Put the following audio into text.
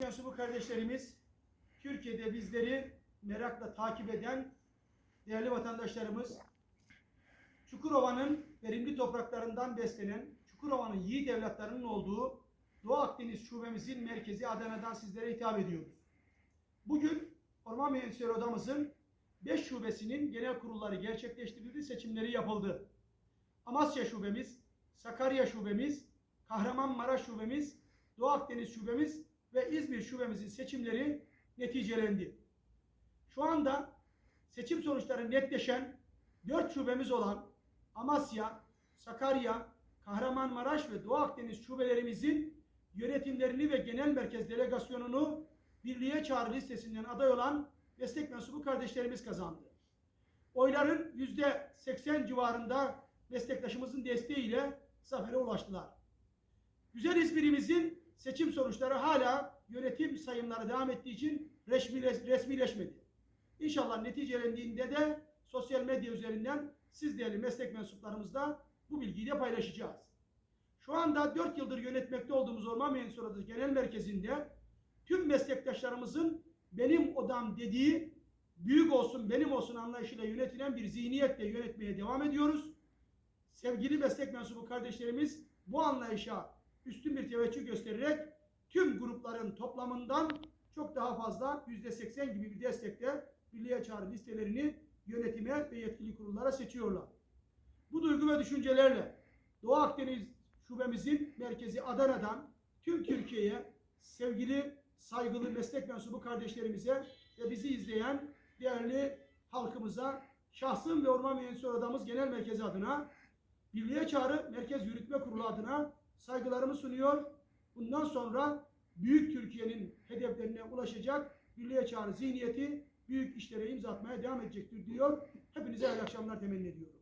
mensubu kardeşlerimiz, Türkiye'de bizleri merakla takip eden değerli vatandaşlarımız, Çukurova'nın verimli topraklarından beslenen, Çukurova'nın yiğit evlatlarının olduğu Doğu Akdeniz şubemizin merkezi Adana'dan sizlere hitap ediyoruz. Bugün Orman Mühendisleri Odamızın 5 şubesinin genel kurulları gerçekleştirildi, seçimleri yapıldı. Amasya şubemiz, Sakarya şubemiz, Kahramanmaraş şubemiz, Doğu Akdeniz şubemiz ve İzmir şubemizin seçimleri neticelendi. Şu anda seçim sonuçları netleşen 4 şubemiz olan Amasya, Sakarya, Kahramanmaraş ve Doğu Akdeniz şubelerimizin yönetimlerini ve genel merkez delegasyonunu birliğe çağrı listesinden aday olan meslek mensubu kardeşlerimiz kazandı. Oyların %80 civarında meslektaşımızın desteğiyle zafere ulaştılar. Güzel İzmir'imizin seçim sonuçları hala yönetim sayımları devam ettiği için resmileş, resmileşmedi. İnşallah neticelendiğinde de sosyal medya üzerinden siz değerli meslek mensuplarımızla bu bilgiyi de paylaşacağız. Şu anda 4 yıldır yönetmekte olduğumuz Orman Mühendisleri Odası Genel Merkezi'nde tüm meslektaşlarımızın benim odam dediği büyük olsun benim olsun anlayışıyla yönetilen bir zihniyetle yönetmeye devam ediyoruz. Sevgili meslek mensubu kardeşlerimiz bu anlayışa üstün bir teveccüh göstererek tüm grupların toplamından çok daha fazla %80 gibi bir destekle birliğe çağrı listelerini yönetime ve yetkili kurullara seçiyorlar. Bu duygu ve düşüncelerle Doğu Akdeniz şubemizin merkezi Adana'dan tüm Türkiye'ye sevgili saygılı meslek mensubu kardeşlerimize ve bizi izleyen değerli halkımıza şahsım ve Orman Mühendisleri Odamız Genel Merkezi adına Birliğe Çağrı Merkez Yürütme Kurulu adına saygılarımı sunuyor. Bundan sonra büyük Türkiye'nin hedeflerine ulaşacak Birliğe Çağrı zihniyeti büyük işlere imza atmaya devam edecektir diyor. Hepinize iyi akşamlar temenni ediyorum.